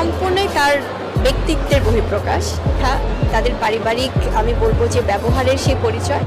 সম্পূর্ণই তার ব্যক্তিত্বের বহিঃপ্রকাশ। হ্যাঁ তাদের পারিবারিক, আমি বলব যে ব্যবহারের সেই পরিচয়।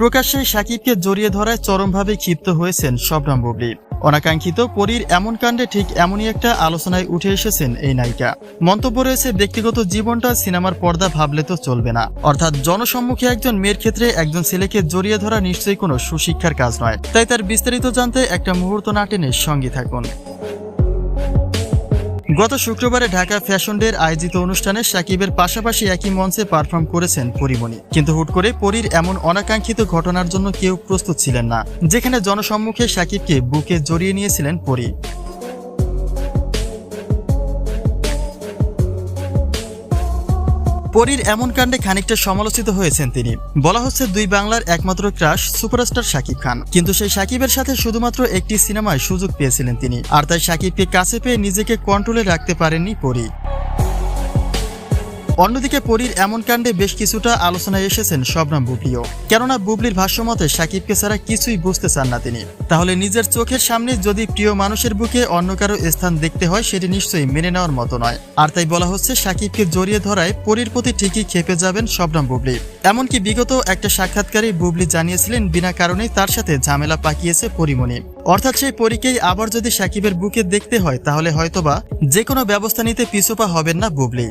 প্রকাশ্যে সাকিবকে জড়িয়ে ধরায় চরমভাবে ক্ষিপ্ত হয়েছেন শবনম বুবলি। অনাকাঙ্ক্ষিত পরীর এমন কাণ্ডে ঠিক এমনই একটা আলোচনায় উঠে এসেছেন এই নায়িকা। মন্তব্য রয়েছে, ব্যক্তিগত জীবনটা সিনেমার পর্দা ভাবলে তো চলবে না। অর্থাৎ জনসম্মুখে একজন মেয়ের ক্ষেত্রে একজন ছেলেকে জড়িয়ে ধরা নিশ্চয়ই কোনো সুশিক্ষার কাজ নয়। তাই তার বিস্তারিত জানতে একটা মুহূর্ত না টেনে সঙ্গে থাকুন। গত শুক্রবারে ঢাকা ফ্যাশন ডের আয়োজিত অনুষ্ঠানে সাকিবের পাশাপাশি একই মঞ্চে পারফর্ম করেছেন পরিমণি। কিন্তু হুট করে পরীর এমন অনাকাঙ্ক্ষিত ঘটনার জন্য কেউ প্রস্তুত ছিলেন না, যেখানে জনসম্মুখে সাকিবকে বুকে জড়িয়ে নিয়েছিলেন পরী। পরীর এমন কাণ্ডে খানিকটা সমালোচিত হয়েছেন তিনি। বলা হচ্ছে দুই বাংলার একমাত্র ক্রাশ সুপারস্টার শাকিব খান। কিন্তু সেই সাকিবের সাথে শুধুমাত্র একটি সিনেমায় সুযোগ পেয়েছিলেন তিনি। আর তাই শাকিবকে কাছে পেয়ে নিজেকে কন্ট্রোলে রাখতে পারেননি পরী। অন্যদিকে পরীর এমন কাণ্ডে বেশ কিছুটা আলোচনায় এসেছেন শবনম বুবলিও। কেননা বুবলির ভাষ্যমতে সাকিবকে ছাড়া কিছুই বুঝতে চান না তিনি। তাহলে নিজের চোখের সামনে যদি প্রিয় মানুষের বুকে অন্য কারও স্থান দেখতে হয়, সেটি নিশ্চয়ই মেনে নেওয়ার মতো নয়। আর তাই বলা হচ্ছে, সাকিবকে জড়িয়ে ধরায় পরীর প্রতি ঠিকই খেপে যাবেন শবনম বুবলি। এমনকি বিগত একটা সাক্ষাৎকারে বুবলি জানিয়েছিলেন, বিনা কারণেই তার সাথে ঝামেলা পাকিয়েছে পরিমণি। অর্থাৎ সেই পরীকেই আবার যদি সাকিবের বুকে দেখতে হয়, তাহলে হয়তোবা যে কোনো ব্যবস্থা নিতে পিছুপা হবেন না বুবলি।